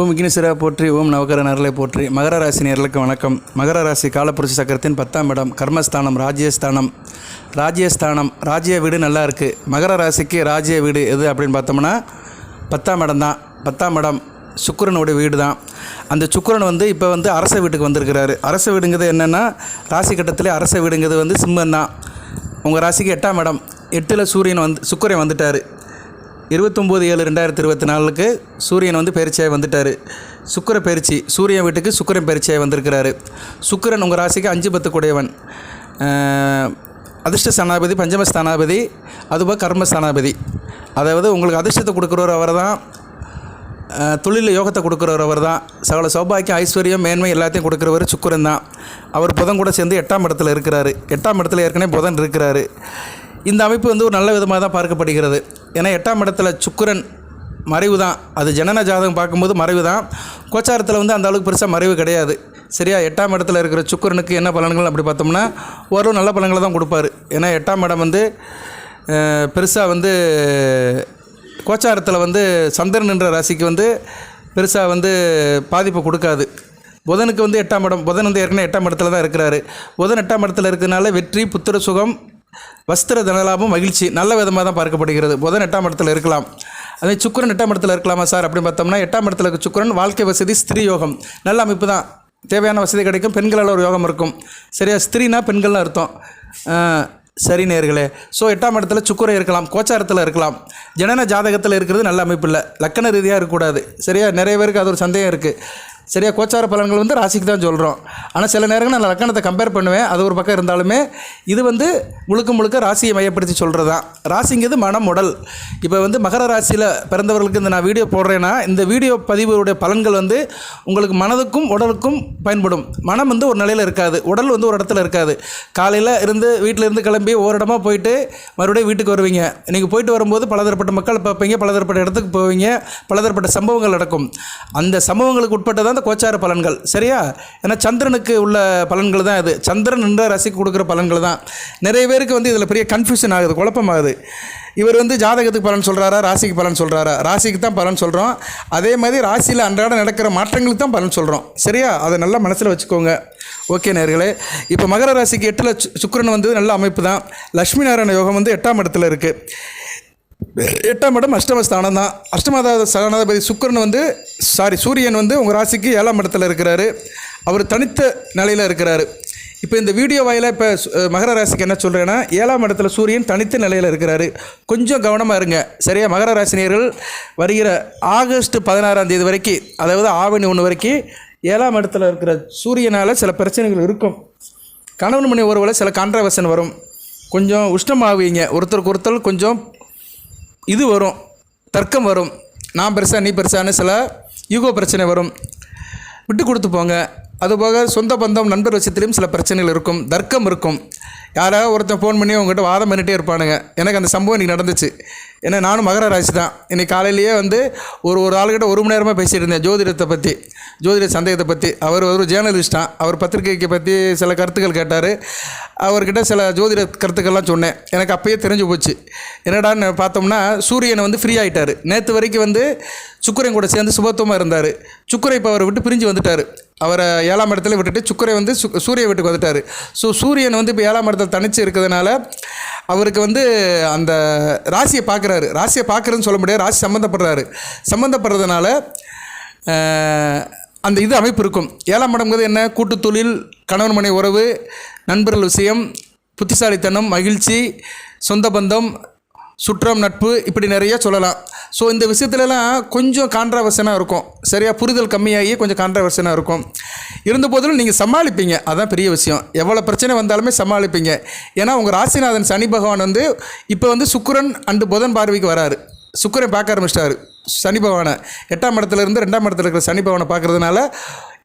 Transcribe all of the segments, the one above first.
ஓம் விக்னேஸ்வரா போற்றி ஓம் நவகர நரலை போற்றி. மகர ராசி நேர்களுக்கு வணக்கம். மகர ராசி காலப்புரட்சி சக்கரத்தின் பத்தாம் இடம் கர்மஸ்தானம் ராஜ்யஸ்தானம். ராஜ்யஸ்தானம் ராஜ்ய வீடு நல்லா இருக்குது மகர ராசிக்கு ராஜ்ய வீடு எது அப்படின்னு பார்த்தோம்னா பத்தாம் இடம் தான். பத்தாம் இடம் சுக்கரனுடைய வீடு தான். அந்த சுக்கரன் வந்து இப்போ வந்து அரச வீட்டுக்கு வந்திருக்கிறாரு. அரச வீடுங்கிறது என்னென்னா ராசி கட்டத்தில் அரச வீடுங்கிறது வந்து சிம்மன் தான். உங்கள் ராசிக்கு எட்டாம் இடம். எட்டில் சூரியன் வந்து சுக்கரன் வந்துட்டார். இருபத்தொம்போது ஏழு ரெண்டாயிரத்தி இருபத்தி நாலுக்கு சூரியன் வந்து பயிற்சியாக வந்துட்டார். சுக்கிர பயிற்சி சூரியன் வீட்டுக்கு சுக்கரன் பயிற்சியாக வந்திருக்கிறாரு. சுக்கிரன் உங்கள் ராசிக்கு அஞ்சு பத்து கூடையவன் அதிர்ஷ்ட ஸ்தானாபதி பஞ்சம ஸ்தானாபதி அதுபோல் கர்ம ஸ்தானாபதி அதாவது உங்களுக்கு அதிர்ஷ்டத்தை கொடுக்குறவர் அவர் தான் தொழிலில் யோகத்தை கொடுக்குறவர் அவர் தான் சகல சௌபாக்கியம் ஐஸ்வர்யம் மேன்மை எல்லாத்தையும் கொடுக்குறவர் சுக்கரன் தான். அவர் புதன் கூட சேர்ந்து எட்டாம் இடத்துல இருக்கிறாரு. எட்டாம் இடத்துல ஏற்கனவே புதன் இருக்கிறாரு. இந்த அமைப்பு வந்து ஒரு நல்ல விதமாக தான் பார்க்கப்படுகிறது. ஏன்னா எட்டாம் இடத்துல சுக்கரன் மறைவு தான். அது ஜனன ஜாதகம் பார்க்கும்போது மறைவு தான். கோச்சாரத்தில் வந்து அந்த அளவுக்கு பெருசாக மறைவு கிடையாது. சரியா? எட்டாம் இடத்துல இருக்கிற சுக்கரனுக்கு என்ன பலன்கள் அப்படி பார்த்தோம்னா ஓரளவு நல்ல பலன்களை தான் கொடுப்பாரு. ஏன்னா எட்டாம் இடம் வந்து பெருசாக வந்து கோச்சாரத்தில் வந்து சந்திரன் என்ற ராசிக்கு வந்து பெருசாக வந்து பாதிப்பு கொடுக்காது. புதனுக்கு வந்து எட்டாம் இடம் புதன் வந்து ஏற்கனவே எட்டாம் இடத்துல தான் இருக்கிறாரு. புதன் எட்டாம் இடத்துல இருக்கிறதுனால வெற்றி புத்திர சுகம் வஸ்திர தனலாபம் மகிழ்ச்சி. நல்ல விதமாக தான் பார்க்கப்படுகிறது. புதன் எட்டாம் இடத்துல இருக்கலாம். அதே சுக்கரன் எட்டாம் இடத்துல இருக்கலாமா சார்? அப்படின்னு பார்த்தோம்னா எட்டாம் இடத்துல சுக்கரன் வாழ்க்கை வசதி ஸ்திரீ யோகம். நல்ல அமைப்பு தான். தேவையான வசதி கிடைக்கும். பெண்களால் ஒரு யோகம் இருக்கும். சரியா? ஸ்திரீனா பெண்கள்னு அர்த்தம். சரி நேர்களே. ஸோ எட்டாம் இடத்துல சுக்குரை இருக்கலாம். கோச்சாரத்தில் இருக்கலாம். ஜனன ஜாதகத்தில் இருக்கிறது நல்ல அமைப்பு இல்லை. லக்கண ரீதியாக இருக்கக்கூடாது. சரியா? நிறைய பேருக்கு அது ஒரு சந்தேகம் இருக்குது சரியா கோச்சார பலன்கள் வந்து ராசிக்கு தான் சொல்கிறோம் ஆனால் சில நேரங்கள் நான் லக்கணத்தை கம்பேர் பண்ணுவேன். அது ஒரு பக்கம் இருந்தாலுமே இது வந்து முழுக்க முழுக்க ராசியை மையப்படுத்தி சொல்கிறது தான் ராசிங்கிறது மனம் உடல். இப்போ வந்து மகர ராசியில் பிறந்தவர்களுக்கு இந்த நான் வீடியோ போடுறேன்னா இந்த வீடியோ பதிவுடைய பலன்கள் வந்து உங்களுக்கு மனதுக்கும் உடலுக்கும் பயன்படும். மனம் வந்து ஒரு நிலையில் இருக்காது. உடல் வந்து ஒரு இடத்துல இருக்காது. காலையில் இருந்து வீட்டில் இருந்து கிளம்பி ஒரு இடமா போயிட்டு மறுபடியும் வீட்டுக்கு வருவீங்க. நீங்கள் போயிட்டு வரும்போது பலதரப்பட்ட மக்கள் பார்ப்பீங்க பலதரப்பட்ட இடத்துக்கு போவீங்க பலதரப்பட்ட சம்பவங்கள் நடக்கும். அந்த சம்பவங்களுக்கு உட்பட்டதான் சார்ந்த கோச்சார பலன்கள் சரியா? ஏன்னா சந்திரனுக்கு உள்ள பலன்கள் தான் இது. சந்திரன் என்ற ரசிக்கு கொடுக்குற பலன்கள் தான். நிறைய பேருக்கு வந்து இதில் பெரிய கன்ஃபியூஷன் ஆகுது குழப்பமாகுது. இவர் வந்து ஜாதகத்துக்கு பலன் சொல்கிறாரா ராசிக்கு பலன் சொல்கிறாரா ராசிக்கு தான் பலன் சொல்கிறோம் அதே மாதிரி ராசியில் அன்றாட நடக்கிற மாற்றங்களுக்கு தான் பலன் சொல்கிறோம் சரியா? அதை நல்லா மனசில் வச்சுக்கோங்க. ஓகே நேர்களே இப்போ மகர ராசிக்கு எட்டில் சுக்கரன் சுக்கிரன் வந்து நல்ல அமைப்பு தான். லக்ஷ்மி நாராயண யோகம் வந்து எட்டாம் இடத்துல இருக்குது எட்டாம் இடம் அஷ்டம ஸ்தானம் தான். அஷ்டமத ஸ்தானாதிபதி சுக்கிரன் வந்து சாரி சூரியன் வந்து உங்கள் ராசிக்கு ஏழாம் இடத்துல இருக்கிறாரு. அவர் தனித்த நிலையில் இருக்கிறாரு. இப்போ இந்த வீடியோ வாயிலாக இப்போ மகர ராசிக்கு என்ன சொல்கிறேன்னா ஏழாம் இடத்துல சூரியன் தனித்த நிலையில் இருக்கிறாரு. கொஞ்சம் கவனமாக இருங்க. சரியா? மகர ராசினியர்கள் வருகிற ஆகஸ்ட் பதினாறாம் தேதி வரைக்கும் அதாவது ஆவணி ஒன்று வரைக்கும் ஏழாம் இடத்துல இருக்கிற சூரியனால் சில பிரச்சனைகள் இருக்கும். கணவன் மணி உறவில் சில கான்ட்ரவர்ஷன் வரும். கொஞ்சம் உஷ்ணமாவீங்க. ஒருத்தருக்கு ஒருத்தர் கொஞ்சம் இது வரும் தர்க்கம் வரும். நான் பெருசாக நீ பெருசான்னு சில யூகோ பிரச்சனை வரும். விட்டு கொடுத்து போங்க. அதுபோக சொந்த பந்தம் நண்பர் வச்சத்துலேயும் சில பிரச்சனைகள் இருக்கும். தர்க்கம் இருக்கும். யாராவது ஒருத்தன் ஃபோன் பண்ணி உங்ககிட்ட வாதம் பண்ணிட்டே இருப்பானுங்க. எனக்கு அந்த சம்பவம் இன்றைக்கி நடந்துச்சு. ஏன்னா நானும் மகர ராசி தான். இன்றைக்கி காலையிலேயே வந்து ஒரு ஒரு ஆளுகிட்ட ஒரு மணி நேரமாக பேசிகிட்டு இருந்தேன். ஜோதிடத்தை பற்றி ஜோதிட சந்தேகத்தை பற்றி அவர் ஒரு ஜேர்னலிஸ்ட் தான் அவர் பத்திரிகைக்கு பற்றி சில கருத்துக்கள் கேட்டார். அவர்கிட்ட சில ஜோதிட கருத்துக்கள்லாம் சொன்னேன். எனக்கு அப்போயே தெரிஞ்சு போச்சு. என்னடான்னு பார்த்தோம்னா சூரியனை வந்து ஃப்ரீ ஆகிட்டார் நேற்று வரைக்கும் வந்து சுக்கரன் கூட சேர்ந்து சுபத்துவமாக இருந்தார். சுக்கரை இப்போ அவரை விட்டு பிரிஞ்சு வந்துட்டார். அவரை ஏழாம் இடத்துல விட்டுட்டு சுக்கரை வந்து சு சூரிய வீட்டுக்கு வந்துட்டார். ஸோ சூரியன் வந்து இப்போ ஏழாம் இடத்துல தனிச்சு இருக்கிறதுனால அவருக்கு வந்து அந்த ராசியை பார்க்குறாரு. ராசியை பார்க்குறேன்னு சொல்ல முடியாது. ராசி சம்மந்தப்படுறாரு சம்மந்தப்படுறதுனால அந்த இது அமைப்பு இருக்கும். ஏழாம் இடம்ங்கிறது என்ன? கூட்டு தொழில் கணவன் மனை உறவு நண்பர்கள் விஷயம் புத்திசாலித்தனம் மகிழ்ச்சி சொந்த பந்தம் சுற்றம் நட்பு இப்படி நிறைய சொல்லலாம். ஸோ இந்த விஷயத்துலலாம் கொஞ்சம் கான்ட்ரவர்சனாக இருக்கும். சரியாக புரிதல் கம்மியாகி கொஞ்சம் கான்ட்ரவர்சனாக இருக்கும். இருந்த போதிலும் நீங்கள் சமாளிப்பீங்க. அதான் பெரிய விஷயம். எவ்வளோ பிரச்சனை வந்தாலுமே சமாளிப்பீங்க. ஏன்னா உங்கள் ராசிநாதன் சனி பகவான் வந்து இப்போ வந்து சுக்கரன் அண்டு புதன் பார்வைக்கு வராரு. சுக்கரன் பார்க்க ஆரம்பிச்சிட்டாரு. சனி பகவானை. எட்டாம் இடத்துலேருந்து ரெண்டாம் இடத்துல இருக்கிற சனி பகவானை பார்க்கறதுனால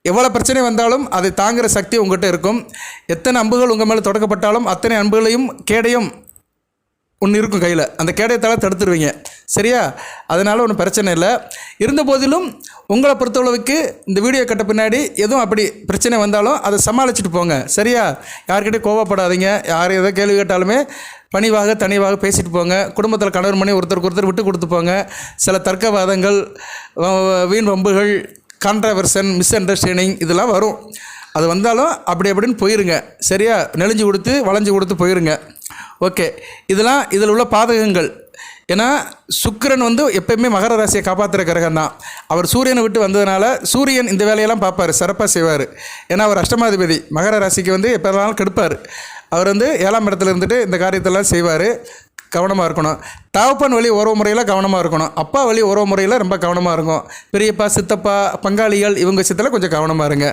எவ்வளோ பிரச்சனை வந்தாலும் அதை தாங்குகிற சக்தி உங்கள்கிட்ட இருக்கும். எத்தனை அம்புகள் உங்கள் மேலே தொடக்கப்பட்டாலும் அத்தனை அன்புகளையும் கேடையும் ஒன்று இருக்கும் கையில். அந்த கேடயத்தால் தடுத்துருவீங்க. சரியா? அதனால் ஒன்றும் பிரச்சனை இல்லை. இருந்த போதிலும் உங்களை பொறுத்தளவுக்கு இந்த வீடியோ கட்ட பின்னாடி எதுவும் அப்படி பிரச்சனை வந்தாலும் அதை சமாளிச்சுட்டு போங்க. சரியா? யார்கிட்டையும் கோவப்படாதீங்க. யார் எதோ கேள்வி கேட்டாலுமே பணிவாக தனிவாக பேசிட்டு போங்க. குடும்பத்தில் கணவர் மணி ஒருத்தருக்கு ஒருத்தர் விட்டு கொடுத்து போங்க. சில தர்க்கவாதங்கள் வீண் வம்புகள் கான்ட்ரவர்சன் மிஸ் அண்டர்ஸ்டாண்டிங் இதெல்லாம் வரும். அது வந்தாலும் அப்படி அப்படின்னு போயிருங்க. சரியா? நெளிஞ்சு கொடுத்து வளைஞ்சு கொடுத்து போயிருங்க. ஓகே. இதெல்லாம் இதில் உள்ள பாதகங்கள். ஏன்னா சுக்கிரன் வந்து எப்பயுமே மகர ராசியை காப்பாற்றுற கிரகம் தான். அவர் சூரியனை விட்டு வந்ததுனால சூரியன் இந்த வேலையெல்லாம் பார்ப்பார் சிறப்பாக செய்வார். ஏன்னா அவர் அஷ்டமாதிபதி. மகர ராசிக்கு வந்து எப்போ வேணாலும் கெடுப்பார். அவர் வந்து ஏழாம் இடத்துல இருந்துட்டு இந்த காரியத்தெல்லாம் செய்வார். கவனமாக இருக்கணும். தகப்பன் வழி உறவு முறையில் கவனமாக இருக்கணும். அப்பா வழி உறவு முறையில் ரொம்ப கவனமாக இருக்கும். பெரியப்பா சித்தப்பா பங்காளிகள் இவங்க விஷயத்தில் கொஞ்சம் கவனமாக இருங்க.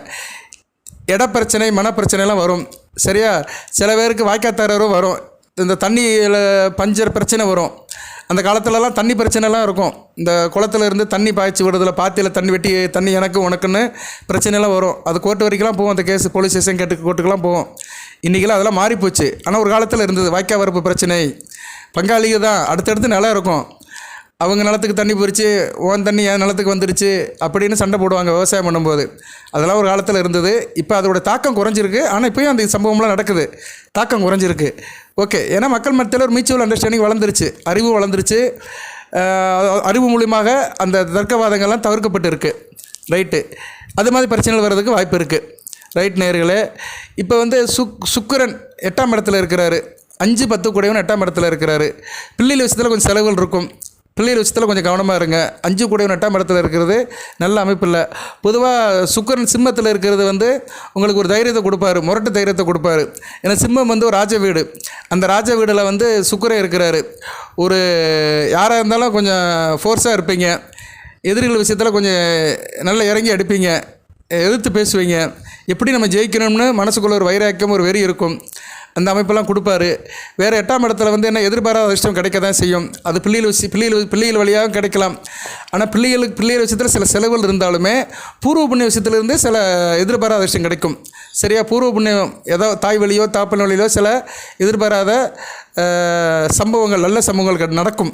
இட பிரச்சனை மனப்பிரச்சனைலாம் வரும். சரியா? சில பேருக்கு வாய்க்காத்தாரரும் வரும். இந்த தண்ணியில் பஞ்சர் பிரச்சனை வரும். அந்த காலத்துலலாம் தண்ணி பிரச்சனைலாம் இருக்கும். இந்த குளத்துல இருந்து தண்ணி பாய்ச்சி விடுறதுல பாத்தியில் தண்ணி வெட்டி தண்ணி எனக்கு உனக்குன்னு பிரச்சனைலாம் வரும். அது கோர்ட்டு வரைக்கும்லாம் போகும் அந்த கேஸ் போலீஸ் ஸ்டேஷன் கேட்டு கோர்ட்டுக்கெலாம் போகும் இன்றைக்கெல்லாம் அதெல்லாம் மாறிப்போச்சு. ஆனால் ஒரு காலத்தில் இருந்தது வாய்க்கா வரப்பு பிரச்சனை. பங்காளிக தான். அடுத்தடுத்து நிலம் இருக்கும். அவங்க நிலத்துக்கு தண்ணி பிரித்து ஓன் தண்ணி என் நிலத்துக்கு வந்துருச்சு அப்படின்னு சண்டை போடுவாங்க விவசாயம் பண்ணும்போது. அதெல்லாம் ஒரு காலத்தில் இருந்தது. இப்போ அதோட தாக்கம் குறைஞ்சிருக்கு. ஆனால் இப்போயும் அந்த சம்பவம்லாம் நடக்குது. தாக்கம் குறைஞ்சிருக்கு. ஓகே. ஏன்னா மக்கள் மத்தியில் ஒரு மியூச்சுவல் அண்டர்ஸ்டாண்டிங் வளர்ந்துருச்சு. அறிவு வளர்ந்துருச்சு. அறிவு மூலியமாக அந்த தர்க்கவாதங்கள்லாம் தவிர்க்கப்பட்டு இருக்குது ரைட்டு அது மாதிரி பிரச்சனைகள் வர்றதுக்கு வாய்ப்பு இருக்குது ரைட் நேர்களே. இப்போ வந்து சுக் சுக்கிரன் எட்டாம் இடத்துல இருக்கிறாரு. அஞ்சு பத்து கூடையவன் எட்டாம் இடத்துல இருக்கிறாரு. பிள்ளைகள் விஷயத்தில் கொஞ்சம் செலவுகள் இருக்கும். பிள்ளைகள் விஷயத்தில் கொஞ்சம் கவனமாக இருங்க. அஞ்சு கூடையும் எட்டாம் இடத்துல இருக்கிறது நல்ல அமைப்பு இல்லை. பொதுவாக சுக்கரன் சிம்மத்தில் இருக்கிறது வந்து உங்களுக்கு ஒரு தைரியத்தை கொடுப்பாரு முரட்டு தைரியத்தை கொடுப்பாரு. ஏன்னா சிம்மம் வந்து ஒரு ராஜ வீடு. அந்த ராஜ வீடில் வந்து சுக்கரன் இருக்கிறாரு. ஒரு யாராக இருந்தாலும் கொஞ்சம் ஃபோர்ஸாக இருப்பீங்க. எதிரிகள் விஷயத்தில் கொஞ்சம் நல்லா இறங்கி அடிப்பீங்க. எதிர்த்து பேசுவீங்க. எப்படி நம்ம ஜெயிக்கணும்னு மனசுக்குள்ள ஒரு வைராக்கியம் ஒரு வெறி இருக்கும். அந்த அமைப்பெல்லாம் கொடுப்பாரு. வேறு எட்டாம் இடத்துல வந்து என்ன எதிர்பாராத அதிர்ஷ்டம் கிடைக்க தான் செய்யும். அது பிள்ளைகள் விஷயம் பிள்ளைகள் பிள்ளைகள் வழியாகவும் கிடைக்கலாம். ஆனால் பிள்ளைகளுக்கு பிள்ளைகள் விஷயத்தில் சில செலவுகள் இருந்தாலுமே பூர்வ புண்ணிய விஷயத்துலேருந்து சில எதிர்பாராத அதிர்ஷ்டம் கிடைக்கும். சரியா? பூர்வ புண்ணியம் ஏதோ தாய் வழியோ தாப்பன் வழியிலோ சில எதிர்பாராத சம்பவங்கள் நல்ல சம்பவங்கள் கட்- நடக்கும்.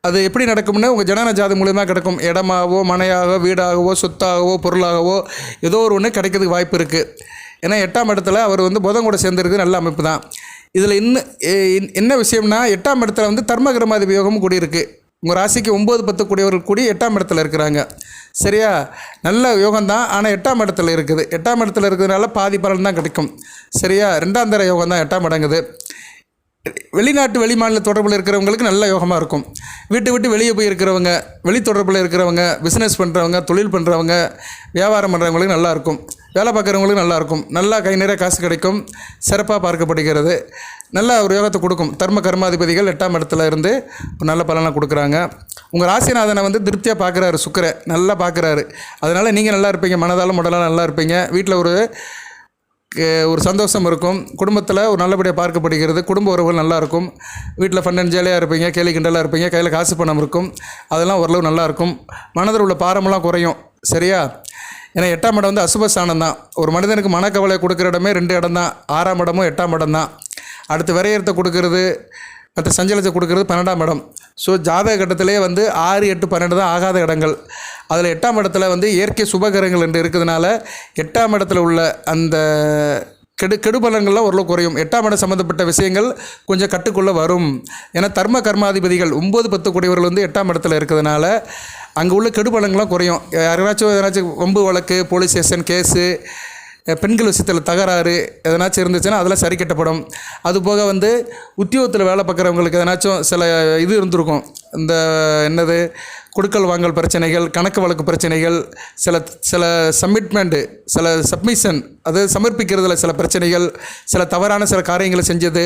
அது எப்படி நடக்கும்னா உங்கள் ஜனன ஜாதி மூலியமாக கிடைக்கும். இடமாகவோ மனையாகவோ வீடாகவோ சொத்தாகவோ பொருளாகவோ ஏதோ ஒரு ஒன்று கிடைக்கிறதுக்கு வாய்ப்பு இருக்குது ஏன்னா எட்டாம் இடத்துல அவர் வந்து புதன் கூட சேர்ந்துருக்கு நல்ல அமைப்பு தான். இதில் இன்னும் இன்- என்ன விஷயம்னா எட்டாம் இடத்துல வந்து தர்ம கிரமாதிபதி யோகமும் கூடியிருக்கு. உங்கள் ராசிக்கு ஒம்பது பத்து கூடியவர்கள் கூடி எட்டாம் இடத்துல இருக்கிறாங்க. சரியா? நல்ல யோகம்தான் ஆனால் எட்டாம் இடத்துல இருக்குது. எட்டாம் இடத்துல இருக்கிறதுனால பாதி பலன் தான் கிடைக்கும். சரியா? ரெண்டாம் தர யோகம் தான் எட்டாம் இடங்குது வெளிநாட்டு வெளிமாநில தொடர்பில் இருக்கிறவங்களுக்கு நல்ல யோகமாக இருக்கும். வீட்டை விட்டு வெளியே போய் இருக்கிறவங்க வெளி தொடர்பில் இருக்கிறவங்க பிஸ்னஸ் பண்ணுறவங்க தொழில் பண்ணுறவங்க வியாபாரம் பண்ணுறவங்களுக்கு நல்லாயிருக்கும் வேலை பார்க்குறவங்களுக்கு நல்லாயிருக்கும் நல்லா கை நிறைய காசு கிடைக்கும். சிறப்பாக பார்க்கப்படுகிறது. நல்ல ஒரு யோகத்தை கொடுக்கும். தர்ம கர்மாதிபதிகள் எட்டாம் இடத்துல இருந்து நல்ல பலனாக கொடுக்குறாங்க. உங்கள் ராசிநாதனை வந்து திருப்தியாக பார்க்குறாரு சுக்கரை நல்லா பார்க்குறாரு. அதனால் நீங்கள் நல்லா இருப்பீங்க. மனதாலும் உடலாலும் நல்லா இருப்பீங்க. வீட்டில் ஒரு ஒரு சந்தோஷம் இருக்கும். குடும்பத்தில் ஒரு நல்லபடியாக பார்க்கப்படுகிறது. குடும்ப உறவுகள் நல்லாயிருக்கும் வீட்டில் ஃபன் அண்ட் ஜாலியாக இருப்பீங்க. கேலி கிண்டலாக இருப்பீங்க. கையில் காசு பணம் இருக்கும். அதெல்லாம் ஓரளவு நல்லாயிருக்கும் மனதில் உள்ள பாரமெல்லாம் குறையும். சரியா? ஏன்னா எட்டாம் இடம் வந்து அசுபஸ்தானம் தான். ஒரு மனிதனுக்கு மனக்கவலை கொடுக்குற இடமே ரெண்டு இடம் தான். ஆறாம் இடமும் எட்டாம் இடம் தான். அடுத்து விரையத்தை கொடுக்கறது. மற்ற சஞ்சலத்தை கொடுக்கறது பன்னெண்டாம் இடம். ஸோ ஜாதக கட்டத்திலே வந்து ஆறு எட்டு பன்னெண்டு தான் ஆகாத இடங்கள். அதில் எட்டாம் இடத்துல வந்து இயற்கை சுபகரங்கள் என்று இருக்கிறதுனால எட்டாம் இடத்துல உள்ள அந்த கெடு கெடுபலன்கள்லாம் ஓரளவு குறையும். எட்டாம் இடம் சம்மந்தப்பட்ட விஷயங்கள் கொஞ்சம் கட்டுக்குள்ளே வரும். ஏன்னா தர்ம கர்மாதிபதிகள் ஒம்பது பத்து கூடியவர்கள் வந்து எட்டாம் இடத்துல இருக்கிறதுனால அங்கே உள்ள கெடுபலங்கள்லாம் குறையும். யாராச்சும் யாராச்சும் வம்பு வழக்கு போலீஸ் ஸ்டேஷன் கேஸு பெண்கள் விஷயத்தில் தகராறு எதனாச்சும் இருந்துச்சுன்னா அதெல்லாம் சரி கட்டப்படும். அதுபோக வந்து உத்தியோகத்தில் வேலை பார்க்குறவங்களுக்கு எதனாச்சும் சில இது இருந்திருக்கும். இந்த என்னது? கொடுக்கல் வாங்கல் பிரச்சனைகள் கணக்கு வழக்கு பிரச்சனைகள் சில சில சப்மிட்மெண்ட்டு சில சப்மிஷன் அது சமர்ப்பிக்கிறதுல சில பிரச்சனைகள் சில தவறான சில காரியங்களை செஞ்சது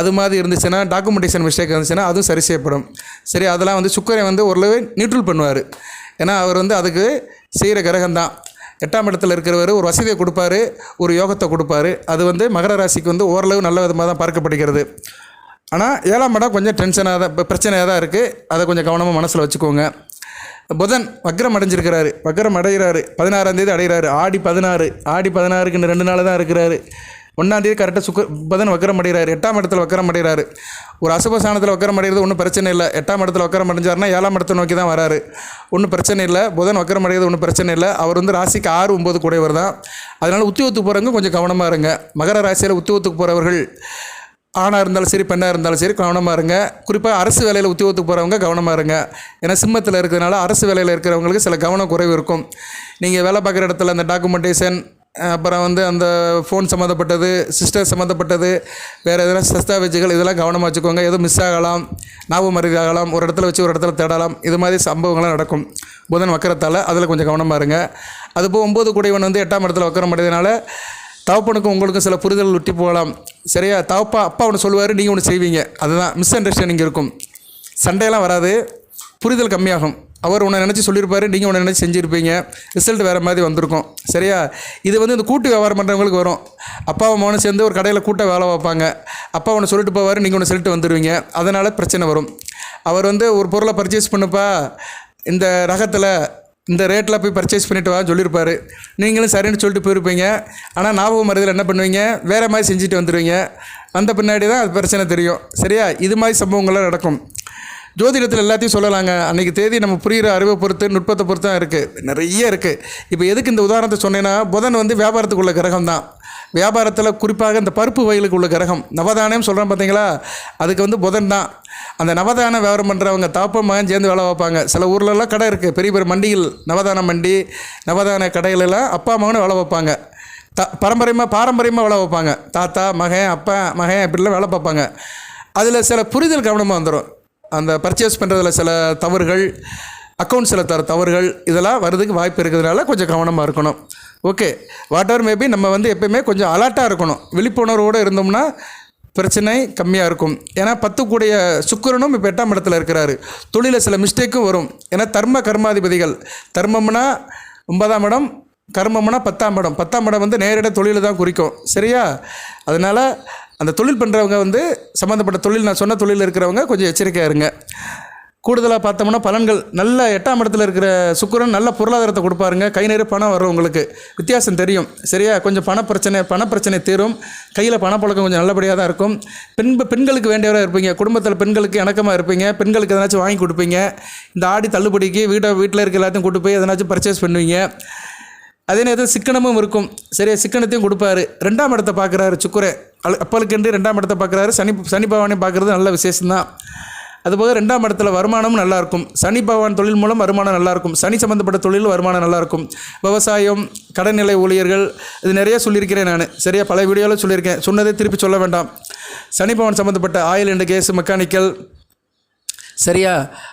அது மாதிரி இருந்துச்சுன்னா டாக்குமெண்டேஷன் மிஸ்டேக் இருந்துச்சுன்னா அதுவும் சரி செய்யப்படும். சரி அதெல்லாம் வந்து சுக்கரை வந்து ஓரளவு நியூட்ரல் பண்ணுவார். ஏன்னா அவர் வந்து அதுக்கு செய்கிற கிரகம் தான் எட்டாம் இடத்துல இருக்கிறவர் ஒரு வசதியை கொடுப்பாரு ஒரு யோகத்தை கொடுப்பாரு. அது வந்து மகர ராசிக்கு வந்து ஓரளவு நல்ல விதமாக தான் பார்க்கப்படுகிறது. ஆனால் ஏழாம் இடம் கொஞ்சம் டென்ஷனாக தான் இப்போ பிரச்சனையாக தான் இருக்குது அதை கொஞ்சம் கவனமாக மனசில் வச்சுக்கோங்க. புதன் வக்ரம் அடைஞ்சிருக்கிறாரு. வக்ரம் அடைகிறாரு பதினாறாம் தேதி அடைகிறாரு ஆடி பதினாறு. ஆடி பதினாறுக்குன்னு ரெண்டு நாள் தான் இருக்கிறாரு. ஒன்றாந்தேதி கரெக்டாக சுக்க புதன் வக்கரம் அடைகிறார். எட்டாம் இடத்துல வக்கரம் அடைகிறாரு. ஒரு அசுபசானத்தில் வக்கரம் அடைகிறது ஒன்றும் பிரச்சனை இல்லை. எட்டாம் இடத்துல வக்கரம் அடைஞ்சாருன்னா ஏழாம் இடத்தை நோக்கி தான் வராரு. ஒன்றும் பிரச்சனை இல்லை. புதன் வக்கரம் அடைகிறது ஒன்றும் பிரச்சனை இல்லை. அவர் வந்து ராசிக்கு ஆறு ஒம்பது கூடையவர் தான். அதனால் உத்தியோகத்துக்கு போகிறவங்க கொஞ்சம் கவனமாக இருங்க. மகர ராசியில் உத்தியோகத்துக்கு போகிறவர்கள் ஆணாக இருந்தாலும் சரி பெண்ணாக இருந்தாலும் சரி கவனமாக இருங்க. குறிப்பாக அரசு வேலையில் உத்தியோகத்துக்கு போகிறவங்க கவனமாக இருங்க. ஏன்னா சிம்மத்தில் இருக்கிறதுனால அரசு வேலையில் இருக்கிறவங்களுக்கு சில கவனம் குறைவு இருக்கும். நீங்கள் வேலை பார்க்குற இடத்துல அந்த டாக்குமெண்டேஷன் அப்புறம் வந்து அந்த ஃபோன் சம்மந்தப்பட்டது சிஸ்டர் சம்மந்தப்பட்டது வேறு எதனா தஸ்தாவேஜுகள் இதெல்லாம் கவனமாக வச்சுக்கோங்க. எதுவும் மிஸ் ஆகலாம் ஞாபகம் மருதி ஆகலாம் ஒரு இடத்துல வச்சு ஒரு இடத்துல தேடலாம் இது மாதிரி சம்பவங்கள்லாம் நடக்கும். புதன் வக்கரத்தால் அதில் கொஞ்சம் கவனமாக இருங்க. அதுபோல் ஒம்பது குடைவன் வந்து எட்டாம் இடத்துல வக்கரம் அடையதுனால தகப்பனுக்கும் உங்களுக்கும் சில புரிதல் விட்டு போகலாம். சரியா? தகப்பா அப்பா ஒன்று சொல்லுவார் நீங்கள் ஒன்று செய்வீங்க. அதுதான் மிஸ் அண்டர்ஸ்டாண்டிங் இருக்கும். சண்டையெல்லாம் வராது. புரிதல் கம்மியாகும். அவர் உன்னை நினச்சி சொல்லியிருப்பாரு நீங்கள் உன்னை நினச்சி செஞ்சுருப்பீங்க. ரிசல்ட் வேறு மாதிரி வந்திருக்கும். சரியா? இது வந்து இந்த கூட்டு வியாபாரம் பண்ணுறவங்களுக்கு வரும். அப்பாவும் மகனும் சேர்ந்து ஒரு கடையில் கூட்ட வேலை வைப்பாங்க. அப்பா ஒன்று சொல்லிட்டு போவார் நீங்கள் ஒன்று சொல்லிட்டு வந்துடுவீங்க அதனால் பிரச்சனை வரும். அவர் வந்து ஒரு பொருளை பர்ச்சேஸ் பண்ணுப்பா. இந்த ரகத்தில் இந்த ரேட்டில் போய் பர்ச்சேஸ் பண்ணிட்டு வா சொல்லியிருப்பார். நீங்களும் சரின்னு சொல்லிட்டு போயிருப்பீங்க. ஆனால் ஞாபகம் மருதில் என்ன பண்ணுவீங்க? வேறு மாதிரி செஞ்சுட்டு வந்துடுவீங்க வந்த பின்னாடி தான் அது பிரச்சனை தெரியும். சரியா? இது மாதிரி சம்பவங்கள்லாம் நடக்கும். ஜோதிடத்தில் எல்லாத்தையும் சொல்லலாங்க. அன்றைக்கி தேதி நம்ம புரிகிற அறிவை பொறுத்து நுட்பத்தை பொறுத்து தான் இருக்குது நிறைய இருக்குது இப்போ எதுக்கு இந்த உதாரணத்தை சொன்னேன்னா புதன் வந்து வியாபாரத்துக்குள்ள கிரகம் தான். வியாபாரத்தில் குறிப்பாக இந்த பருப்பு வயலுக்கு உள்ள கிரகம். நவதானம் சொல்கிறேன் பார்த்தீங்களா அதுக்கு வந்து புதன் தான். அந்த நவதான வியாபாரம் பண்ணுறவங்க தாப்பம் மகன் சேர்ந்து வேலை வைப்பாங்க சில ஊர்லலாம் கடை இருக்குது பெரிய பெரிய மண்டிகள் நவதான மண்டி நவதான கடைகளெல்லாம் அப்பா மகனும் வேலை வைப்பாங்க த பரம்பரையமாக பாரம்பரியமாக வேலை வைப்பாங்க தாத்தா மகன் அப்பா மகன் இப்படிலாம் வேலை பார்ப்பாங்க. அதில் சில புரிதல் கவனமாக வந்துடும் அந்த பர்ச்சேஸ் பண்ணுறதுல சில தவறுகள் அக்கௌண்ட்ஸில் தர தவறுகள் இதெல்லாம் வர்றதுக்கு வாய்ப்பு இருக்கிறதுனால கொஞ்சம் கவனமாக இருக்கணும். ஓகே வாட் ஆர் மேபி நம்ம வந்து எப்பயுமே கொஞ்சம் அலர்ட்டாக இருக்கணும். விழிப்புணர்வோடு இருந்தோம்னா பிரச்சனை கம்மியாக இருக்கும். ஏன்னா பத்து கூடிய சுக்கரனும் இப்போ எட்டாம் இடத்துல இருக்கிறாரு. தொழிலில் சில மிஸ்டேக்கும் வரும். ஏன்னா தர்ம கர்மாதிபதிகள். தர்மம்னா ஒன்பதாம் இடம் கர்மம்னா பத்தாம் இடம். பத்தாம் இடம் வந்து நேரடியாக தொழிலை தான் குறிக்கும். சரியா? அதனால் அந்த தொழில் பண்ணுறவங்க வந்து சம்மந்தப்பட்ட தொழில் நான் சொன்ன தொழில் இருக்கிறவங்க கொஞ்சம் எச்சரிக்கையாக இருங்க. கூடுதலாக பார்த்தோம்னா பலன்கள் நல்ல எட்டாம் இடத்துல இருக்கிற சுக்கரன் நல்ல பொருளாதாரத்தை கொடுப்பாருங்க. கை நிறைய பணம் வரும் உங்களுக்கு. வித்தியாசம் தெரியும். சரியா? கொஞ்சம் பண பிரச்சனை பண பிரச்சனை தீரும். கையில் பணப்பழக்கம் கொஞ்சம் நல்லபடியாக தான் இருக்கும். பெண் பெண்களுக்கு வேண்டியவராக இருப்பீங்க. குடும்பத்தில் பெண்களுக்கு இணக்கமாக இருப்பீங்க. பெண்களுக்கு எதனாச்சும் வாங்கி கொடுப்பீங்க. இந்த ஆடி தள்ளுபடிக்கு வீட்டை வீட்டில் இருக்க எல்லாத்தையும் கூட்டு போய் எதனாச்சும் பர்ச்சேஸ் பண்ணுவீங்க. அதே நேரத்தில் சிக்கனமும் இருக்கும். சரியா? சிக்கனத்தையும் கொடுப்பாரு. ரெண்டாம் இடத்தை பார்க்குறாரு சுக்குரை அப்பலுக்கென்று ரெண்டாம் இடத்தை பார்க்குறாரு. சனி சனி பகவானை பார்க்குறது நல்ல விசேஷம்தான். அதுபோக ரெண்டாம் இடத்துல வருமானமும் நல்லாயிருக்கும். சனி பகவான் தொழில் மூலம் வருமானம் நல்லாயிருக்கும். சனி சம்மந்தப்பட்ட தொழில் வருமானம் நல்லாயிருக்கும். விவசாயம் கடைநிலை ஊழியர்கள் இது நிறைய சொல்லியிருக்கிறேன் நான். சரியா? பல வீடியோவில் சொல்லியிருக்கேன். சொன்னதே திருப்பி சொல்ல வேண்டாம். சனி பகவான் சம்மந்தப்பட்ட ஆயில் அண்ட் கேஸ் மெக்கானிக்கல் சரியா?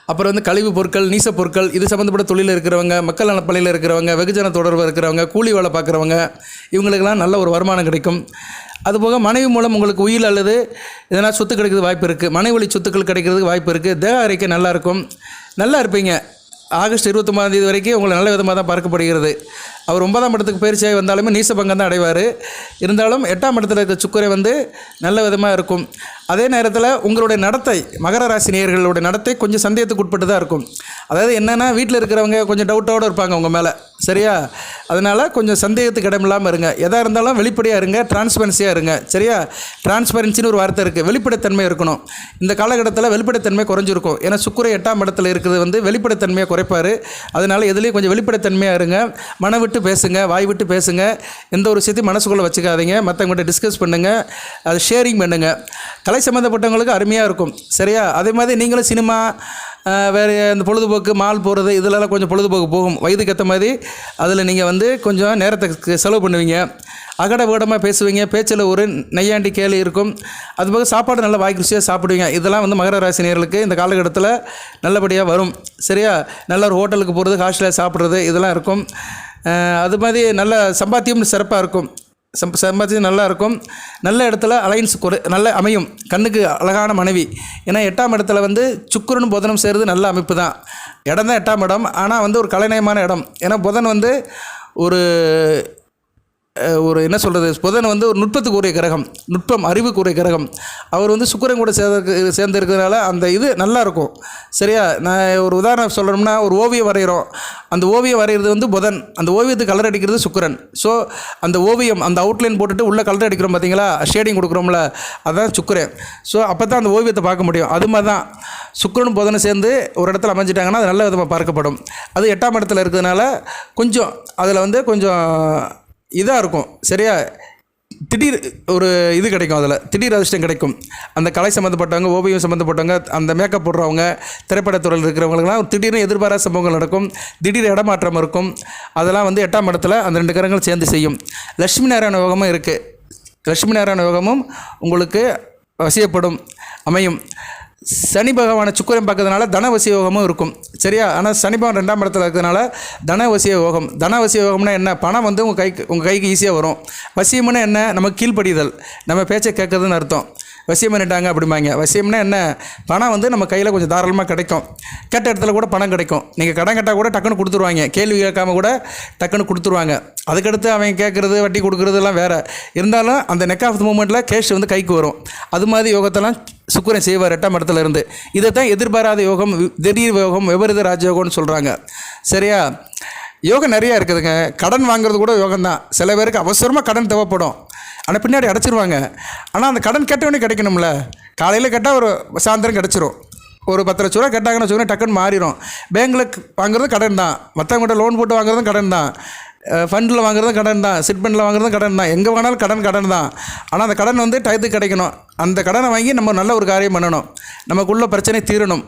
அப்புறம் வந்து கழிவு பொருட்கள் நீச பொருட்கள் இது சம்மந்தப்பட்ட தொழிலில் இருக்கிறவங்க மக்கள் நலப்பள்ளியில் இருக்கிறவங்க வெகுஜன தொடர்பு இருக்கிறவங்க கூலி வேலை பார்க்குறவங்க இவங்களுக்கெல்லாம் நல்ல ஒரு வருமானம் கிடைக்கும். அதுபோக மனைவி மூலம் உங்களுக்கு உயில் அல்லது எதனால் சொத்து கிடைக்கிறது வாய்ப்பு இருக்குது மனைவி வழி சொத்துக்கள் கிடைக்கிறதுக்கு வாய்ப்பு இருக்குது தேக அறிக்கை நல்லாயிருக்கும் நல்லா இருப்பீங்க. ஆகஸ்ட் இருபத்தொம்பதாம் தேதி வரைக்கும் உங்களை நல்ல விதமாக தான் பார்க்கப்படுகிறது. அவர் ஒன்பதாம் இடத்துக்கு பயிற்சியாகி வந்தாலுமே நீசபங்கம் தான் அடைவார். இருந்தாலும் எட்டாம் இடத்துல இருக்க சுக்கரை வந்து நல்ல விதமாக இருக்கும். அதே நேரத்தில் உங்களுடைய நடத்தை மகர ராசி நேயர்களுடைய நடத்தை கொஞ்சம் சந்தேகத்துக்கு உட்பட்டு தான் இருக்கும். அதாவது என்னென்னா வீட்டில் இருக்கிறவங்க கொஞ்சம் டவுட்டோடு இருப்பாங்க உங்கள் மேலே. சரியா? அதனால் கொஞ்சம் சந்தேகத்துக்கு இடம் இல்லாமல் இருங்க. எதாக இருந்தாலும் வெளிப்படையாக இருங்க டிரான்ஸ்பரன்சியாக இருங்க. சரியா? டிரான்ஸ்பரன்சின்னு ஒரு வார்த்தை இருக்குது வெளிப்படைத்தன்மை இருக்கணும். இந்த காலகட்டத்தில் வெளிப்படைத்தன்மை குறைஞ்சிருக்கும். ஏன்னா சுக்குரை எட்டாம் இடத்துல இருக்கிறது வந்து வெளிப்படைத்தன்மையை குறைப்பார். அதனால் எதுலேயும் கொஞ்சம் வெளிப்படைத்தன்மையாக இருங்க. மன விட்டு விட்டு பேசுங்க வாய் விட்டு பேசுங்க. எந்த ஒரு விஷயத்தையும் மனசுக்குள்ளே வச்சுக்காதீங்க. மற்றவங்கள்ட்ட டிஸ்கஸ் பண்ணுங்கள் அது ஷேரிங் பண்ணுங்கள் கலை சம்மந்தப்பட்டவங்களுக்கு அருமையாக இருக்கும். சரியா? அதே மாதிரி நீங்களும் சினிமா வேறு இந்த பொழுதுபோக்கு மால் போகிறது இதிலலாம் கொஞ்சம் பொழுதுபோக்கு போகும். வயதுக்கு ஏற்ற மாதிரி அதில் நீங்கள் வந்து கொஞ்சம் நேரத்தை செலவு பண்ணுவீங்க. அகட விகடமாக பேசுவீங்க. பேச்சில் ஒரு நெய்யாண்டி கேலி இருக்கும். அதுபோக சாப்பாடு நல்லா வாய்க்கு ருசியாக சாப்பிடுவீங்க. இதெல்லாம் வந்து மகர ராசினியர்களுக்கு இந்த காலகட்டத்தில் நல்லபடியாக வரும். சரியா? நல்ல ஒரு ஹோட்டலுக்கு போகிறது ஹாஸ்டலில் சாப்பிட்றது இதெல்லாம் இருக்கும். அது மாதிரி நல்ல சம்பாத்தியம் சிறப்பாக இருக்கும். சம் சம்பாத்தியம் நல்லா இருக்கும். நல்ல இடத்துல அலைன்ஸ் குறை நல்ல அமையும். கண்ணுக்கு அழகான மனைவி. ஏன்னா எட்டாம் இடத்துல வந்து சுக்கிரனும் புதனும் சேருது நல்ல அமைப்பு தான் இடம் தான் எட்டாம் இடம். ஆனால் வந்து ஒரு கலைநயமான இடம். ஏன்னா புதன் வந்து ஒரு ஒரு என்ன சொல்கிறது புதன் வந்து ஒரு நுட்பத்துக்குரிய கிரகம். நுட்பம் அறிவுக்குரிய கிரகம். அவர் வந்து சுக்கரன் கூட சேர்ந்து சேர்ந்து இருக்கிறதுனால அந்த இது நல்லா இருக்கும். சரியா? நான் ஒரு உதாரணம் சொல்லணும்னா ஒரு ஓவியம் வரைகிறோம். அந்த ஓவியம் வரைகிறது வந்து புதன். அந்த ஓவியத்துக்கு கலர் அடிக்கிறது சுக்கரன். ஸோ அந்த ஓவியம் அந்த அவுட்லைன் போட்டுட்டு உள்ளே கலர் அடிக்கிறோம் பார்த்தீங்களா ஷேடிங் கொடுக்குறோம்ல அதுதான் சுக்கரன். ஸோ அப்போ தான் அந்த ஓவியத்தை பார்க்க முடியும். அது மாதிரி தான் சுக்கிரனும் புதனும் சேர்ந்து ஒரு இடத்துல அமைஞ்சிட்டாங்கன்னா அது நல்ல விதமாக பார்க்கப்படும். அது எட்டாம் இடத்துல இருக்கிறதுனால கொஞ்சம் அதில் வந்து கொஞ்சம் இதாக இருக்கும். சரியா? திடீர் ஒரு இது கிடைக்கும் அதில். திடீர் அதிர்ஷ்டம் கிடைக்கும். அந்த கலை சம்மந்தப்பட்டவங்க ஓவியம் சம்மந்தப்பட்டவங்க அந்த மேக்கப் போடுறவங்க திரைப்படத்துறையில் இருக்கிறவங்களுக்குலாம் திடீர்னு எதிர்பாராத சம்பவங்கள் நடக்கும். திடீர் இடமாற்றம் இருக்கும். அதெல்லாம் வந்து எட்டாம் இடத்துல அந்த ரெண்டு கிரகங்கள் சேர்ந்து செய்யும். லட்சுமி நாராயண யோகமும் இருக்குது லட்சுமி நாராயண யோகமும் உங்களுக்கு வசியப்படும் அமையும். சனி பகவானை சுக்கரன் பார்க்கறதுனால தனவசிய யோகமும் இருக்கும். சரியா? ஆனால் சனி பகவான் ரெண்டாம் இடத்துல இருக்கிறதுனால தனவசிய யோகம் தனவசிய யோகம்னா என்ன? பணம் வந்து உங்கள் கைக்கு உங்கள் கைக்கு ஈஸியாக வரும். வசியம்னா என்ன? நம்ம கீழ்ப்படிதல். நம்ம பேச்சை கேட்கறதுன்னு அர்த்தம். வசியம் பண்ணிட்டாங்க அப்படிம்பாங்க. வசியம்னா என்ன? பணம் வந்து நம்ம கையில் கொஞ்சம் தாராளமாக கிடைக்கும். கேட்ட இடத்துல கூட பணம் கிடைக்கும். நீங்கள் கடன் கட்டால் கூட டக்குன்னு கொடுத்துருவாங்க. கேள்வி கேட்காம கூட டக்குன்னு கொடுத்துருவாங்க. அதுக்கடுத்து அவங்க கேட்குறது வட்டி கொடுக்குறதுலாம் வேறு. இருந்தாலும் அந்த நெக் ஆஃப் மூமெண்ட்டில் கேஷ் வந்து கைக்கு வரும். அது மாதிரி யோகத்தெல்லாம் சுக்கரன் செய்வார் எட்டாம் இடத்துல இருந்து. இதை தான் எதிர்பாராத யோகம் திடீர் யோகம் விபரீத ராஜயோகம்னு சொல்கிறாங்க சரியா? யோகம் நிறையா இருக்குதுங்க. கடன் வாங்குறது கூட யோகம் தான் சில பேருக்கு அவசரமாக கடன் தேவைப்படும். ஆனால் பின்னாடி அடைச்சிருவாங்க. ஆனால் அந்த கடன் கேட்டவொடனே கிடைக்கணும்ல. காலையில் கேட்டால் ஒரு சாயந்தரம் கிடச்சிரும். ஒரு பத்து லட்ச ரூபா கேட்டாங்கன்னு வச்சுக்கோங்க டக்குன்னு மாறிடும் பேங்க்கில் வாங்குறது கடன் தான் மற்றவங்கள்ட்ட லோன் போட்டு வாங்குறதும் கடன் தான் ஃபண்டில் வாங்குறதும் கடன் தான் சிட் ஃபண்டில் வாங்குறதும் கடன் தான் எங்கே வேணாலும் கடன் கடன் தான் ஆனால் அந்த கடன் வந்து டயத்துக்கு கிடைக்கணும். அந்த கடனை வாங்கி நம்ம நல்ல ஒரு காரியம் பண்ணணும். நமக்குள்ள பிரச்சனை தீரணும்.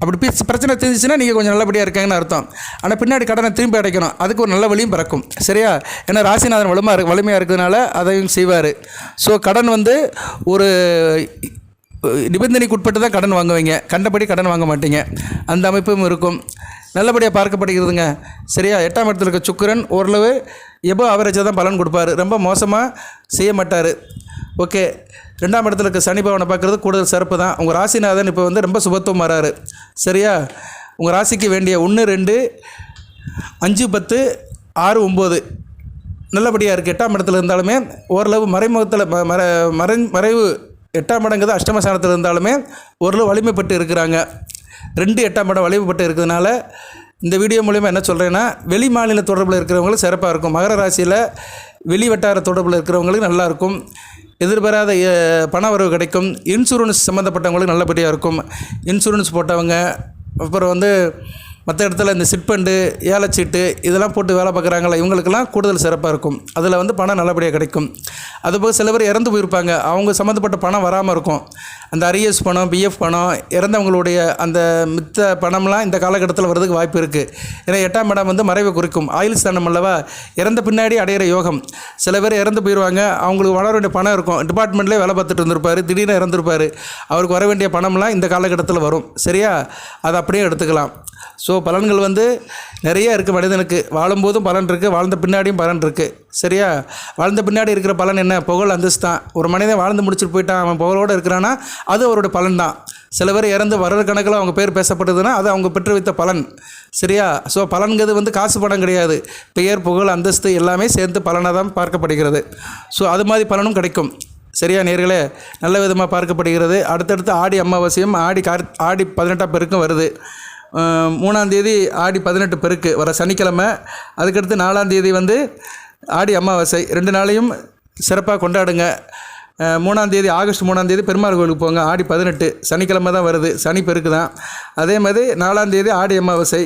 அப்படி பிஸ் பிரச்சனை தெரிஞ்சுச்சுன்னா நீங்கள் கொஞ்சம் நல்லபடியாக இருக்காங்கன்னு அர்த்தம். ஆனால் பின்னாடி கடனை திரும்பி அடைக்கணும். அதுக்கு ஒரு நல்ல வழியும் பிறக்கும். சரியா? ஏன்னா ராசிநாதன் வலுமாக இருக்கு வலிமையாக இருக்கிறதுனால அதையும் செய்வார். ஸோ கடன் வந்து ஒரு நிபந்தனைக்கு உட்பட்டு தான் கடன் வாங்குவீங்க. கண்டபடி கடன் வாங்க மாட்டீங்க. அந்த அமைப்பும் இருக்கும். நல்லபடியாக பார்க்கப்படுகிறதுங்க. சரியா? எட்டாம் இடத்துல இருக்க சுக்கிரன் ஓரளவு எபோ ஆவரேஜாக தான் பலன் கொடுப்பாரு. ரொம்ப மோசமாக செய்ய மாட்டார். ஓகே ரெண்டாம் இடத்துல இருக்க சனி பவனை பார்க்குறது கூடுதல் சிறப்பு தான். உங்கள் ராசிநாதன் இப்போ வந்து ரொம்ப சுபத்துவம் வராரு. சரியா? உங்கள் ராசிக்கு வேண்டிய ஒன்று ரெண்டு அஞ்சு பத்து ஆறு ஒம்பது நல்லபடியாக இருக்குது எட்டாம் இடத்துல இருந்தாலுமே ஓரளவு மறைமுகத்தில் ம- மற மறை மறைவு எட்டாம் இடங்கிறது அஷ்டமசானத்தில் இருந்தாலுமே ஓரளவு வலிமைப்பட்டு இருக்கிறாங்க. ரெண்டு எட்டாம் இடம் வலிமைப்பட்டு இருக்கிறதுனால இந்த வீடியோ மூலிமா என்ன சொல்கிறேன்னா வெளி மாநில தொடர்பில் இருக்கிறவங்களுக்கு சிறப்பாக இருக்கும். மகர ராசியில் வெளி வட்டார தொடர்பில் இருக்கிறவங்களுக்கு நல்லாயிருக்கும். எதிர்பாராத பண வரவு கிடைக்கும். இன்சூரன்ஸ் சம்மந்தப்பட்டவங்களுக்கு நல்லபடியாக இருக்கும். இன்சூரன்ஸ் போட்டவங்க அப்புறம் வந்து மற்ற இடத்துல இந்த சிட்பண்டு ஏலச்சீட்டு இதெல்லாம் போட்டு வேலை பார்க்குறாங்களா இவங்களுக்கெல்லாம் கூடுதல் சிறப்பாக இருக்கும். அதில் வந்து பணம் நல்லபடியாக கிடைக்கும். அதுபோக சில பேர் இறந்து போயிருப்பாங்க. அவங்க சம்மந்தப்பட்ட பணம் வராமல் இருக்கும். அந்த அரியஸ் பணம் பிஎஃப் பணம் இறந்தவங்களுடைய அந்த மித்த பணம்லாம் இந்த காலகட்டத்தில் வர்றதுக்கு வாய்ப்பு இருக்குது ஏன்னா எட்டாம் இடம் வந்து மறைவை குறிக்கும். ஆயுள் ஸ்தானம் அல்லவா இறந்த பின்னாடி அடையிற யோகம். சில பேர் இறந்து போயிடுவாங்க அவங்களுக்கு வளர வேண்டிய பணம் இருக்கும். டிபார்ட்மெண்ட்லேயே வேலை பார்த்துட்டு இருந்திருப்பார். திடீர்னு இறந்துருப்பார். அவருக்கு வர வேண்டிய பணம்லாம் இந்த காலகட்டத்தில் வரும். சரியா? அதை அப்படியே எடுத்துக்கலாம். ஸோ பலன்கள் வந்து நிறைய இருக்குது மனிதனுக்கு. வாழும்போதும் பலன் இருக்குது வாழ்ந்த பின்னாடியும் பலன் இருக்குது சரியா? வாழ்ந்த பின்னாடி இருக்கிற பலன் என்ன? புகழ் அந்தஸ்து தான். ஒரு மனிதன் வாழ்ந்து முடிச்சுட்டு போயிட்டான் அவன் புகழோடு இருக்கிறான்னா அது அவரோட பலன் தான். சில பேர் இறந்து வர்ற கணக்கில் அவங்க பேர் பேசப்பட்டதுன்னா அது அவங்க பெற்று வைத்த பலன். சரியா? ஸோ பலன்கிறது வந்து காசு பணம் கிடையாது. பெயர் புகழ் அந்தஸ்து எல்லாமே சேர்ந்து பலனாக தான் பார்க்கப்படுகிறது. ஸோ அது மாதிரி பலனும் கிடைக்கும். சரியா நேர்களே? நல்ல விதமாக பார்க்கப்படுகிறது. அடுத்தடுத்து ஆடி அமாவாசையும் ஆடி கார் ஆடி பதினெட்டாம் பேருக்கும் வருது. மூணாந்தேதி மூணாம் தேதி ஆடி பதினெட்டு பெருக்கு வர சனிக்கிழமை. அதுக்கடுத்து நாலாம் தேதி வந்து ஆடி அமாவாசை. ரெண்டு நாளையும் சிறப்பாக கொண்டாடுங்க. மூணாந்தேதி மூணாம் தேதி ஆகஸ்ட் மூணாம் தேதி பெருமாள் கோயிலுக்கு போங்க. ஆடி பதினெட்டு சனிக்கிழமை தான் வருது. சனி பெருக்கு தான் அதே மாதிரி நாலாம் தேதி ஆடி அமாவாசை.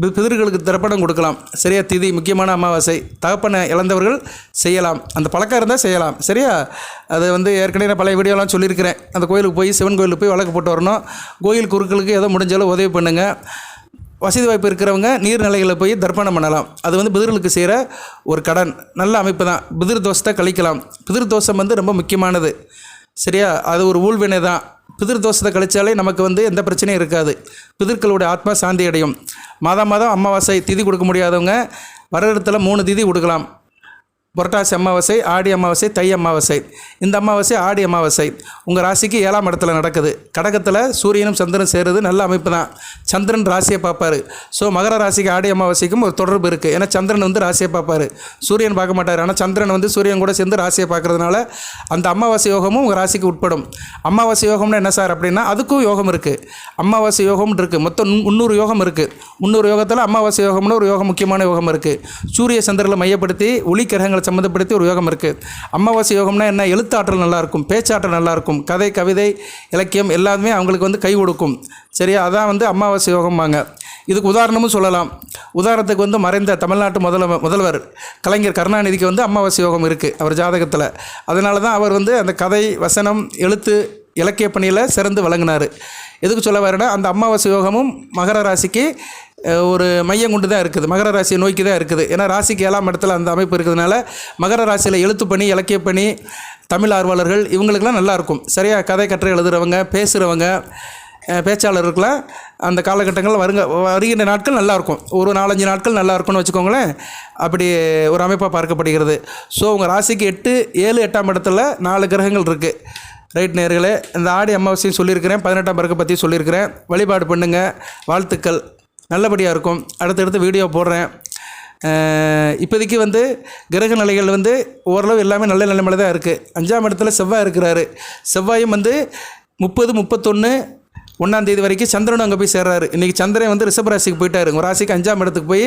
பிதர்களுக்கு திறப்படம் கொடுக்கலாம். சரியா திதி? முக்கியமான அமாவாசை. தகப்பனை இழந்தவர்கள் செய்யலாம். அந்த பழக்கம் இருந்தால் செய்யலாம். சரியா? அது வந்து ஏற்கனவே நான் பழைய வீடியோலாம் சொல்லியிருக்கிறேன். அந்த கோயிலுக்கு போய் சிவன் கோயிலுக்கு போய் விளக்கு போட்டு வரணும். கோயில் குருக்களுக்கு ஏதோ முடிஞ்சாலும் உதவி பண்ணுங்கள் வசதி வாய்ப்பு இருக்கிறவங்க நீர்நிலைகளில் போய் தர்ப்பணம் பண்ணலாம். அது வந்து பிதிர்களுக்கு செய்கிற ஒரு கடன். நல்ல அமைப்பு தான். பிதிர் தோஷத்தை கழிக்கலாம். பிதிர் தோஷம் வந்து ரொம்ப முக்கியமானது. சரியா? அது ஒரு ஊழ்வினை தான். பிதிர் தோஷத்தை கழிச்சாலே நமக்கு வந்து எந்த பிரச்சனையும் இருக்காது. பிதிர்களுடைய ஆத்மா சாந்தி அடையும் மாதம் மாதம் அமாவாசை திதி கொடுக்க முடியாதவங்க வர இடத்துல மூணு திதி கொடுக்கலாம். புரட்டாசி அமாவாசை ஆடி அமாவாசை தை அமாவாசை. இந்த அமாவாசை ஆடி அமாவாசை. உங்கள் ராசிக்கு ஏழாம் இடத்துல நடக்குது. கடகத்தில் சூரியனும் சந்திரன் சேருது. நல்ல அமைப்பு தான். சந்திரன் ராசியை பார்ப்பார். ஸோ மகர ராசிக்கு ஆடி அமாவாசைக்கும் ஒரு தொடர்பு இருக்குது ஏன்னா சந்திரன் வந்து ராசியை பார்ப்பார். சூரியன் பார்க்க மாட்டார். ஆனால் சந்திரன் வந்து சூரியன் கூட சேர்ந்து ராசியை பார்க்குறதுனால அந்த அமாவாசை யோகமும் உங்கள் ராசிக்கு உட்படும். அமாவாசை யோகம்னா என்ன சார் அப்படின்னா அதுக்கும் யோகம் இருக்குது அமாவாசை யோகம்னு இருக்குது மொத்தம் முந்நூறு யோகம் இருக்குது முந்நூறு யோகத்தில் அமாவாசை யோகம்னு ஒரு யோகம் முக்கியமான யோகம் இருக்குது சூரிய சந்திரனை மையப்படுத்தி ஒளி கிரகங்களை சம்மந்தப்படுத்தி ஒரு யோகம் இருக்குது அமாவாசை யோகம்னா என்ன? எழுத்தாற்றல் நல்லாயிருக்கும் பேச்சாற்றல் நல்லாயிருக்கும் கதை கவிதை இலக்கியம் எல்லாமே அவங்களுக்கு வந்து கை கொடுக்கும். சரியா? அதான் வந்து அமாவாசை யோகம்பாங்க. இதுக்கு உதாரணமும் சொல்லலாம். உதாரணத்துக்கு வந்து மறைந்த தமிழ்நாட்டு முதல முதல்வர் கலைஞர் கருணாநிதிக்கு வந்து அமாவாசை யோகம் இருக்குது அவர் ஜாதகத்தில். அதனால தான் அவர் வந்து அந்த கதை வசனம் எழுத்து இலக்கிய பணியில் சிறந்து வழங்கினார் எதுக்கு சொல்ல வரேன்னா அந்த அமாவாசை யோகமும் மகர ராசிக்கு ஒரு மையம் கொண்டு தான் இருக்குது. மகர ராசியை நோக்கி தான் இருக்குது. ஏன்னா ராசிக்கு ஏழாம் இடத்துல அந்த அமைப்பு இருக்கிறதுனால மகர ராசியில் எழுத்து பணி இலக்கிய பணி தமிழ் ஆர்வலர்கள் இவங்களுக்கெல்லாம் நல்லாயிருக்கும் சரியாக கதை கற்று எழுதுகிறவங்க பேசுகிறவங்க அஹ் பேச்சாளருக்கெல்லாம் அந்த காலகட்டங்கள் வருங்க வருகின்ற நாட்கள் நல்லாயிருக்கும் ஒரு நாலஞ்சு நாட்கள் நல்லா இருக்கும்னு வச்சுக்கோங்களேன். அப்படி ஒரு அமைப்பாக பார்க்கப்படுகிறது. ஸோ உங்கள் ராசிக்கு எட்டு ஏழு எட்டாம் இடத்துல நாலு கிரகங்கள் இருக்குது ரைட் நேர்களே இந்த ஆடி அமாவாசையும் சொல்லியிருக்கிறேன். பதினெட்டாம் பிறகு பற்றி சொல்லியிருக்கிறேன். வழிபாடு பண்ணுங்கள் வாழ்த்துக்கள். நல்லபடியாக இருக்கும். அடுத்தடுத்து வீடியோ போடுறேன். இப்போதைக்கு வந்து கிரக நிலைகள் வந்து ஓரளவு எல்லாமே நல்ல நிலைமையில தான் இருக்குது அஞ்சாம் இடத்துல செவ்வாய் இருக்கிறாரு. செவ்வாயும் வந்து முப்பது முப்பத்தொன்று ஒன்றாம் தேதி வரைக்கும் சந்திரனும் அங்கே போய் சேர்றாரு. இன்றைக்கி சந்திரன் வந்து ரிஷப ராசிக்கு போயிட்டாரு. உங்கள் ராசிக்கு அஞ்சாம் இடத்துக்கு போய்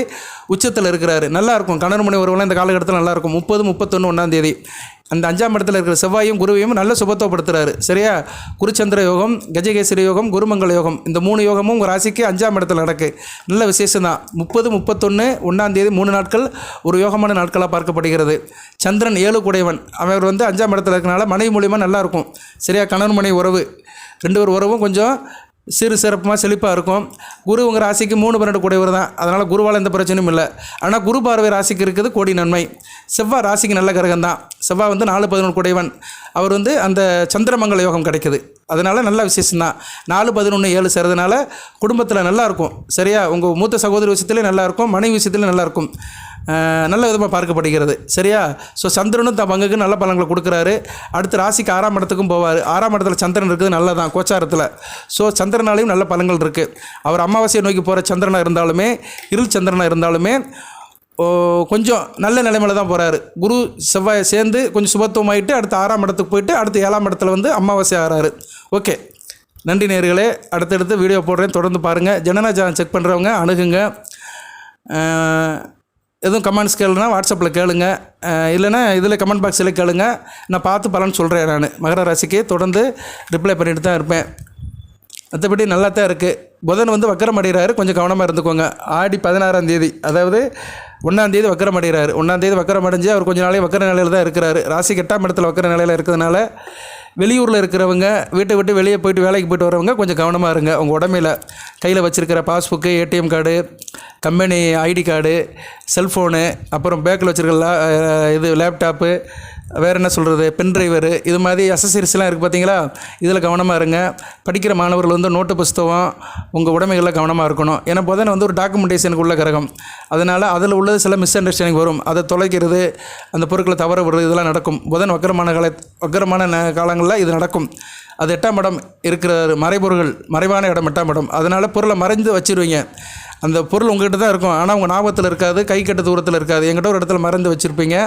உச்சத்தில் இருக்கிறாரு. நல்லாயிருக்கும் கணவன் மணி உறவுலாம் இந்த காலகட்டத்தில் நல்லாயிருக்கும் முப்பது முப்பத்தொன்று ஒன்றாம் தேதி. அந்த அஞ்சாம் இடத்துல இருக்கிற செவ்வாயும் குருவையும் நல்ல சுபத்துவப்படுத்துறாரு. சரியா? குருச்சந்திர யோகம் கஜகேசரி யோகம் குருமங்கல யோகம். இந்த மூணு யோகமும் உங்கள் ராசிக்கு அஞ்சாம் இடத்துல நடக்கு. நல்ல விசேஷம் தான் முப்பது முப்பத்தொன்று ஒன்றாம் தேதி மூணு நாட்கள் ஒரு யோகமான நாட்களாக பார்க்கப்படுகிறது. சந்திரன் ஏழு குடையவன். அவர் வந்து அஞ்சாம் இடத்துல இருக்கனால மனைவி மூலியமாக நல்லா இருக்கும். சரியா? கணவன் மனைவி உறவு. ரெண்டு பேர் உறவும் கொஞ்சம் சிறு சிறப்புமாக செழிப்பாக இருக்கும். குரு உங்கள் ராசிக்கு மூணு பன்னெண்டு கூடியவர் தான். அதனால் குருவால் எந்த பிரச்சனையும் இல்லை. ஆனால் குரு பார்வை ராசிக்கு இருக்குது கோடி நன்மை. செவ்வாய் ராசிக்கு நல்ல கிரகம் தான். செவ்வாய் வந்து நாலு பதினொன்று குடைவன் அவர் வந்து அந்த சந்திரமங்கல யோகம் கிடைக்குது. அதனால் நல்ல விசேஷம்தான் நாலு பதினொன்று ஏழு சேர்றதுனால குடும்பத்தில் நல்லாயிருக்கும் சரியா? உங்கள் மூத்த சகோதரி விஷயத்துலேயும் நல்லாயிருக்கும் மனைவி விஷயத்துலையும் நல்லாயிருக்கும் நல்ல விதமாக பார்க்கப்படுகிறது. சரியா? ஸோ சந்திரனும் தன் பங்குக்கு நல்ல பலன்களை கொடுக்குறாரு. அடுத்து ராசிக்கு ஆறாம் இடத்துக்கும் போவார். ஆறாம் இடத்துல சந்திரன் இருக்குது நல்லதான் கோச்சாரத்தில். ஸோ சந்திரனாலையும் நல்ல பலன்கள் இருக்குது அவர் அமாவாசையை நோக்கி போகிற சந்திரனாக இருந்தாலுமே இருள் சந்திரனாக இருந்தாலுமே கொஞ்சம் நல்ல நிலைமையில தான் போகிறாரு குரு செவ்வாயை சேர்ந்து கொஞ்சம் சுபத்துவமாயிட்டு அடுத்து ஆறாம் இடத்துக்கு போயிட்டு அடுத்து ஏழாம் இடத்துல வந்து அமாவாசை ஆகிறாரு ஓகே நன்றி நேர்களே. அடுத்தடுத்து வீடியோ போடுறேன். தொடர்ந்து பாருங்கள் ஜனநாயகம் செக் பண்ணுறவங்க அணுகுங்க. எதுவும் கமெண்ட்ஸ் கேளுனா வாட்ஸ்அப்பில் கேளுங்க. இல்லைனா இல்லைன்னா இதில் கமெண்ட் பாக்ஸில் கேளுங்க. நான் பார்த்து பலன் சொல்கிறேன் நான். மகர ராசிக்கு தொடர்ந்து ரிப்ளை பண்ணிட்டு தான் இருப்பேன். மற்றபடி நல்லா தான் இருக்குது புதன் வந்து வக்கரம் அடைகிறாரு. கொஞ்சம் கவனமாக இருந்துக்கோங்க. ஆடி பதினாறாம் தேதி. அதாவது ஒன்றாம் தேதி வக்கரம் அடைகிறார். ஒன்றாம் தேதி வக்கரம் அடைஞ்சு அவர் கொஞ்ச நாளே வக்கர நிலையில் தான் இருக்கிறாரு. ராசி கெட்டாம் இடத்துல வக்கர நிலையில் இருக்கிறதுனால வெளியூரில் இருக்கிறவங்க வீட்டை விட்டு வெளியே போயிட்டு வேலைக்கு போயிட்டு வரவங்க கொஞ்சம் கவனமாக இருங்க. உங்கள் உடமையில் கையில் வச்சுருக்கிற passbook ATM card company ID card cellphone அப்புறம் பேக்கில் வச்சுருக்க இது லேப்டாப்பு வேறு என்ன சொல்கிறது பென் டிரைவரு இது மாதிரி அசசரிஸ்லாம் இருக்குது பார்த்தீங்களா இதில் கவனமாக இருங்க. படிக்கிற மாணவர்கள் வந்து நோட்டு புஸ்தகம் உங்கள் உடைமைகளில் கவனமாக இருக்கணும். ஏன்னா புதன் வந்து ஒரு டாக்குமெண்டேஷனுக்கு உள்ள கிரகம். அதனால் அதில் உள்ளது சில மிஸ் அண்டர்ஸ்டாண்டிங் வரும். அதை தொலைக்கிறது அந்த பொருட்களை தவற விடுறது இதெல்லாம் நடக்கும். புதன் வக்கரமான கால வக்கரமான காலங்களில் இது நடக்கும். அது எட்டாம் இடம் இருக்கிற மறைபொருள் மறைவான இடம் எட்டாம் இடம். அதனால் பொருளை மறைந்து வச்சிருவீங்க. அந்த பொருள் உங்ககிட்ட தான் இருக்கும். ஆனால் உங்கள் ஞாபகத்தில் இருக்காது கை கட்ட தூரத்தில் இருக்காது. எங்கிட்ட ஒரு இடத்துல மறந்து வச்சுருப்பீங்க.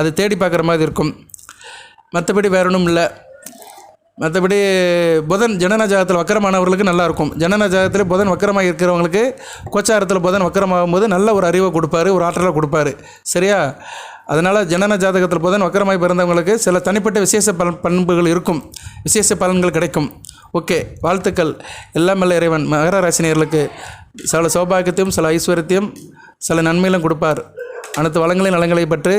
அது தேடி பார்க்குற மாதிரி இருக்கும். மற்றபடி வேற ஒன்றும் இல்லை. மற்றபடி புதன் ஜனன ஜாதகத்தில் வக்கரமானவர்களுக்கு நல்லா இருக்கும். ஜனன ஜாதகத்தில் புதன் வக்கரமாக இருக்கிறவங்களுக்கு கோச்சாரத்தில் புதன் வக்கரமாகும் போது நல்ல ஒரு அறிவை கொடுப்பார் ஒரு ஆற்றலை கொடுப்பாரு. சரியா? அதனால் ஜனன ஜாதகத்தில் புதன் வக்கரமாய் பிறந்தவங்களுக்கு சில தனிப்பட்ட விசேஷ பலன் பண்புகள் இருக்கும். விசேஷ பலன்கள் கிடைக்கும். ஓகே வாழ்த்துக்கள். எல்லாம் இறைவன். மகர ராசினியர்களுக்கு சில சௌபாகியத்தையும் சில ஐஸ்வர்யத்தையும் சில நன்மைகளும் கொடுப்பார். அனைத்து வளங்களின் நலங்களை பற்றி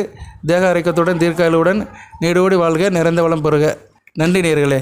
தேக ஆரோக்கியத்துடன் தீர்க்காயலுடன் நீடோடி வாழ்க நிறைந்த வளம் பெறுக. நன்றி நேர்களே